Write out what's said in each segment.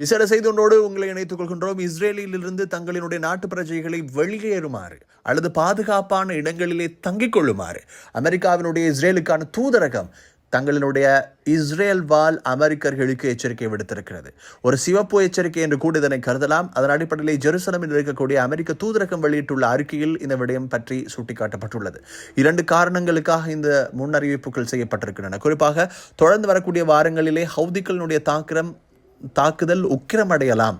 விசேட செய்தியொன்றோடு உங்களை இணைத்துக் கொள்கின்றோம் இஸ்ரேலிலிருந்து தங்களினுடைய நாட்டு பிரஜைகளை வெளியேறுமாறு அல்லது பாதுகாப்பான இடங்களிலே தங்கிக் கொள்ளுமாறு அமெரிக்காவினுடைய இஸ்ரேலுக்கான தூதரகம் தங்களினுடைய இஸ்ரேல் வாழ் அமெரிக்கர்களுக்கு எச்சரிக்கை விடுத்திருக்கிறது. ஒரு சிவப்பு எச்சரிக்கை என்று கூட இதனை கருதலாம். அதன் அடிப்படையில் ஜெருசலமில் இருக்கக்கூடிய அமெரிக்க தூதரகம் வெளியிட்டுள்ள அறிக்கையில் இந்த விடயம் பற்றி சுட்டிக்காட்டப்பட்டுள்ளது. இரண்டு காரணங்களுக்காக இந்த முன்னறிவிப்புகள் செய்யப்பட்டிருக்கின்றன. குறிப்பாக தொடர்ந்து வரக்கூடிய வாரங்களிலே ஹவுதிகளினுடைய தாக்கிரம் தாக்குதல் உக்கிரமடையலாம்.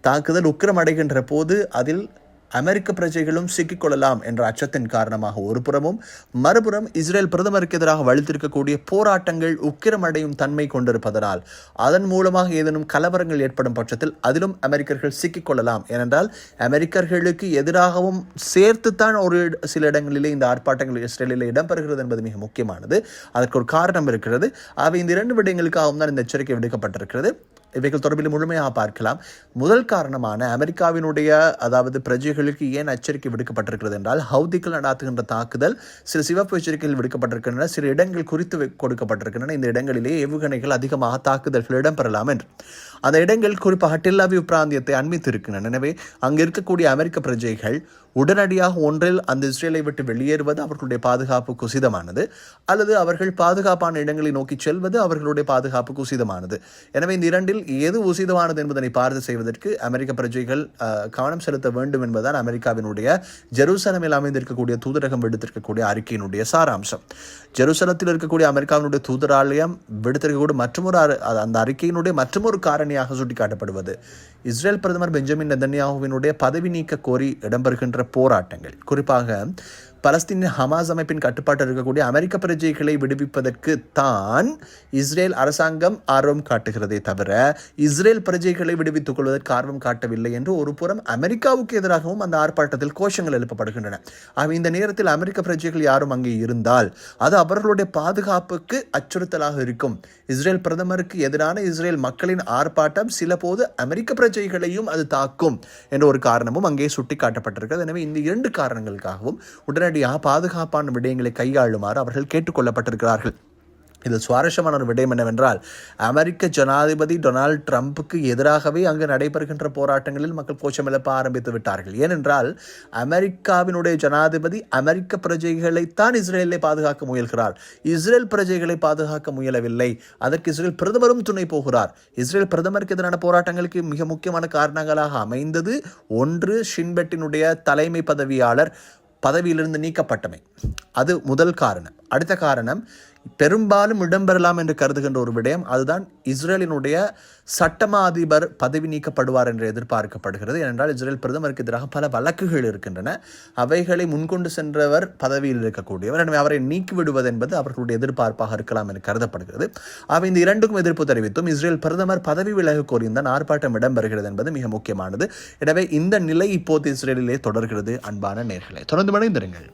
தாக்குதல் உக்கிரமடைகின்ற போது அதில் அமெரிக்க பிரஜைகளும் சிக்கிக்கொள்ளலாம் என்ற அச்சத்தின் காரணமாக ஒரு புறமும் மறுபுறம் இஸ்ரேல் பிரதமருக்கு எதிராக வலுத்திருக்கக்கூடிய போராட்டங்கள் உக்கிரமடையும் தன்மை கொண்டிருப்பதனால் அதன் மூலமாக ஏதேனும் கலவரங்கள் ஏற்படும் பட்சத்தில் அதிலும் அமெரிக்கர்கள் சிக்கிக்கொள்ளலாம் ஏனென்றால் அமெரிக்கர்களுக்கு எதிராகவும் சேர்த்துத்தான் ஒரு இட- சில இடங்களிலே இந்த ஆர்ப்பாட்டங்கள் இஸ்ரேலில் இடம்பெறுகிறது என்பது மிக முக்கியமானது. அதற்கு ஒரு காரணம் இருக்கிறது. அவை இந்த இரண்டு விடயங்களுக்காகவும் தான் இந்த எச்சரிக்கை விடுக்கப்பட்டிருக்கிறது. இவைகள் தொடர்பில் முழுமையாக பார்க்கலாம். முதல் காரணமான அமெரிக்காவினுடைய அதாவது பிரஜைகளுக்கு ஏன் எச்சரிக்கை விடுக்கப்பட்டிருக்கிறது என்றால் ஹவுதிகள் நடாத்துகின்ற தாக்குதல் சில சிவப்பு எச்சரிக்கைகள் விடுக்கப்பட்டிருக்கின்றன சில இடங்கள் குறித்து கொடுக்கப்பட்டிருக்கின்றன. இந்த இடங்களிலே ஏவுகணைகள் அதிகமாக தாக்குதல்கள் இடம்பெறலாம் என்று. அந்த இடங்கள் குறிப்பாக டெல்லாவிவ் பிராந்தியத்தை அண்மித்து இருக்கின்றன எனவே அங்கு இருக்கக்கூடிய அமெரிக்க பிரஜைகள் உடனடியாக ஒன்றில் அந்த இஸ்ரேலை விட்டு வெளியேறுவது அவர்களுடைய பாதுகாப்பு குசிதமானது அல்லது அவர்கள் பாதுகாப்பான இடங்களை நோக்கி செல்வது அவர்களுடைய பாதுகாப்பு குசிதமானது எனவே இந்த இரண்டில் எது உசிதமானது என்பதனை பார்த்து செய்வதற்கு அமெரிக்க பிரஜைகள் கவனம் செலுத்த வேண்டும் என்பதுதான் அமெரிக்காவினுடைய ஜெருசலமில் அமைந்திருக்கக்கூடிய தூதரகம் விடுத்திருக்கக்கூடிய அறிக்கையினுடைய சாராம்சம். ஜெருசலத்தில் இருக்கக்கூடிய அமெரிக்காவினுடைய தூதராலயம் விடுத்திருக்கக்கூடிய மற்றொரு அந்த அறிக்கையினுடைய மற்றொரு காரணியாக சுட்டிக்காட்டப்படுவது இஸ்ரேல் பிரதமர் பெஞ்சமின் நெதன்யாகுவினுடைய பதவி நீக்க கோரி இடம்பெறுகின்ற போராட்டங்கள். குறிப்பாக பலஸ்தீன ஹமாஸ் அமைப்பின் கட்டுப்பாட்டில் இருக்கக்கூடிய அமெரிக்க பிரஜைகளை விடுவிப்பதற்கு தான் இஸ்ரேல் அரசாங்கம் ஆர்வம் காட்டுகிறதே தவிர இஸ்ரேல் பிரஜைகளை விடுவித்துக் கொள்வதற்கு ஆர்வம் காட்டவில்லை என்று ஒரு புறம் அமெரிக்காவுக்கு எதிராகவும் அந்த ஆர்ப்பாட்டத்தில் கோஷங்கள் எழுப்பப்படுகின்றன. ஆக இந்த நேரத்தில் அமெரிக்க பிரஜைகள் யாரும் அங்கே இருந்தால் அது அவர்களுடைய பாதுகாப்புக்கு அச்சுறுத்தலாக இருக்கும். இஸ்ரேல் பிரதமருக்கு எதிரான இஸ்ரேல் மக்களின் ஆர்ப்பாட்டம் சில போது அமெரிக்க பிரஜைகளையும் அது தாக்கும் என்ற ஒரு காரணமும் அங்கே சுட்டிக்காட்டப்பட்டிருக்கிறது. எனவே இந்த இரண்டு காரணங்களுக்காகவும் உடனடியாக பாதுகாப்பான விடயங்களை கையாளுமாறு அவர்கள் கேட்டுக்கொள்ளப்பட்டிருக்கிறார்கள். இதில் சுவாரஸ்யமான ஒரு விடயம் என்னவென்றால் அமெரிக்க ஜனாதிபதி டொனால்ட் ட்ரம்புக்கு எதிராகவே அங்கு நடைபெறுகின்ற போராட்டங்களில் மக்கள் கோஷம் எழுப்ப ஆரம்பித்து விட்டார்கள். ஏனென்றால் அமெரிக்காவினுடைய ஜனாதிபதி அமெரிக்க பிரஜைகளைத்தான் இஸ்ரேலை பாதுகாக்க முயல்கிறார். இஸ்ரேல் பிரஜைகளை பாதுகாக்க முயலவில்லை. அதற்கு இஸ்ரேல் பிரதமரும் துணை போகிறார். இஸ்ரேல் பிரதமருக்கு எதிரான போராட்டங்களுக்கு மிக முக்கியமான காரணங்களாக அமைந்தது ஒன்று ஷின்பெட்டினுடைய தலைமை பதவியாளர் பதவியிலிருந்து நீக்கப்பட்டமை. அது முதல் காரணம். அடுத்த காரணம் பெரும்பாலும் இடம்பெறலாம் என்று கருதுகின்ற ஒரு விடயம் அதுதான் இஸ்ரேலினுடைய சட்டமா அதிபர் பதவி நீக்கப்படுவார் என்று எதிர்பார்க்கப்படுகிறது. ஏனென்றால் இஸ்ரேல் பிரதமருக்கு எதிராக பல வழக்குகள் இருக்கின்றன. அவைகளை முன்கொண்டு சென்றவர் பதவியில் இருக்கக்கூடியவர். எனவே அவரை நீக்கிவிடுவது என்பது அவர்களுடைய எதிர்பார்ப்பாக இருக்கலாம் என்று கருதப்படுகிறது. அவை இந்த இரண்டுக்கும் எதிர்ப்பு தெரிவித்தும் இஸ்ரேல் பிரதமர் பதவி விலக கோரியிருந்தான் ஆர்ப்பாட்டம் இடம்பெறுகிறது என்பது மிக முக்கியமானது. எனவே இந்த நிலை இப்போது இஸ்ரேலிலே தொடர்கிறது. அன்பான நேர்களை தொடர்ந்து மனைந்திருங்கள்